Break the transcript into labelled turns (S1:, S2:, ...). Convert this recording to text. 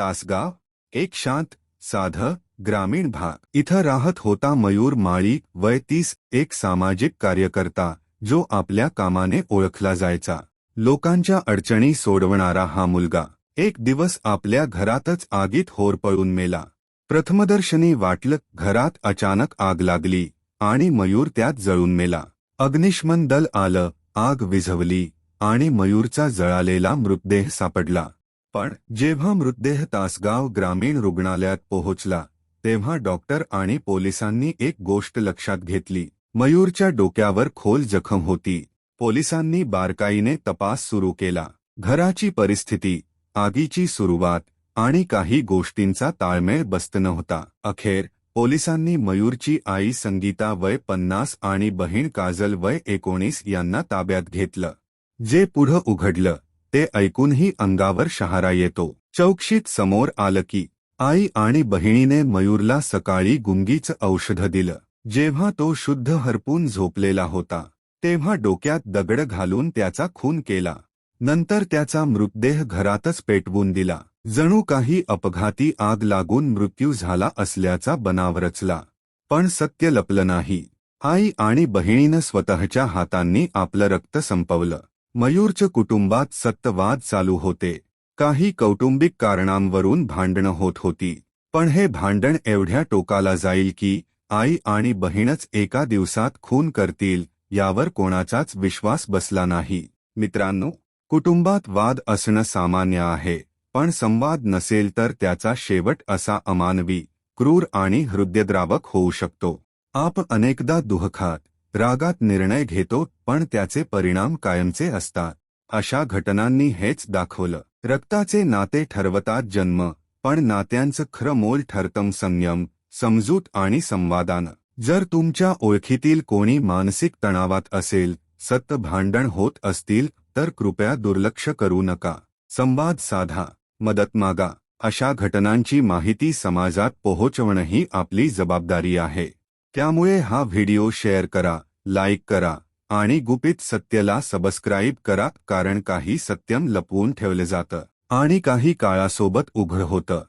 S1: तासगाव एक शांत साध ग्रामीण भाग. इथं राहत होता मयूर माळी वय तीस एक सामाजिक कार्यकर्ता जो आपल्या कामाने ओळखला जायचा. लोकांच्या अडचणी सोडवणारा हा मुलगा. एक दिवस आपल्या घरातच आगीत होरपळून मेला. प्रथमदर्शनी वाटलं घरात अचानक आग लागली आणि मयूर त्यात जळून मेला. अग्निशमन दल आलं आग विझवली आणि मयूरचा जळालेला मृतदेह सापडला. पण जेव्हा मृतदेह तासगाव ग्रामीण रुग्णालयात पोहोचला तेव्हा डॉक्टर आणि पोलिसांनी एक गोष्ट लक्षात घेतली. मयूरच्या डोक्यावर खोल जखम होती. पोलिसांनी बारकाईने तपास सुरू केला. घराची परिस्थिती आगीची सुरुवात आणि काही गोष्टींचा ताळमेळ बसत नव्हता. अखेर पोलिसांनी मयूरची आई संगीता वय पन्नास आणि बहीण काजल वय एकोणीस यांना ताब्यात घेतलं. जे पुढं उघडलं ते ऐकूनही अंगावर शहारा येतो. चौकशीत समोर आलं की आई आणि बहिणीने मयूरला सकाळी गुंगीचं औषध दिलं. जेव्हा तो शुद्ध हरपून झोपलेला होता तेव्हा डोक्यात दगड घालून त्याचा खून केला. नंतर त्याचा मृतदेह घरातच पेटवून दिला. जणू काही अपघाती आग लागून मृत्यू झाला असल्याचा बनाव रचला. पण सत्य लपलं नाही. आई आणि बहिणीनं स्वतःच्या हातांनी आपलं रक्त संपवलं. मयूरच्या कुटुंबात सत्तवाद चालू होते. काही कौटुंबिक कारणांवरून भांडणं होत होती. पण हे भांडण एवढ्या टोकाला जाईल की आई आणि बहीणच एका दिवसात खून करतील यावर कोणाचाच विश्वास बसला नाही. मित्रांनो कुटुंबात वाद असणं सामान्य आहे पण संवाद नसेल तर त्याचा शेवट असा अमानवी क्रूर आणि हृदयद्रावक होऊ शकतो. आप अनेकदा दुहखात रागात निर्णय घेतो पण त्याचे परिणाम कायमचे असतात. अशा घटनांनी हेच दाखवलं. रक्ताचे नाते ठरवतात जन्म पण नात्यांचं खरं मोल ठरतं संयम समजूत आणि संवादानं. जर तुमच्या ओळखीतील कोणी मानसिक तणावात असेल सत्य भांडण होत असतील तर कृपया दुर्लक्ष करू नका. संवाद साधा. मदत मागा. अशा घटनांची माहिती समाजात पोहोचवणंही आपली जबाबदारी आहे. त्यामुळे हा व्हिडिओ शेअर करा लाईक करा आणि गुपित सत्यला सबस्क्राईब करा कारण काही सत्यम लपवून ठेवलं जातं आणि काही काळासोबत उघड होतं.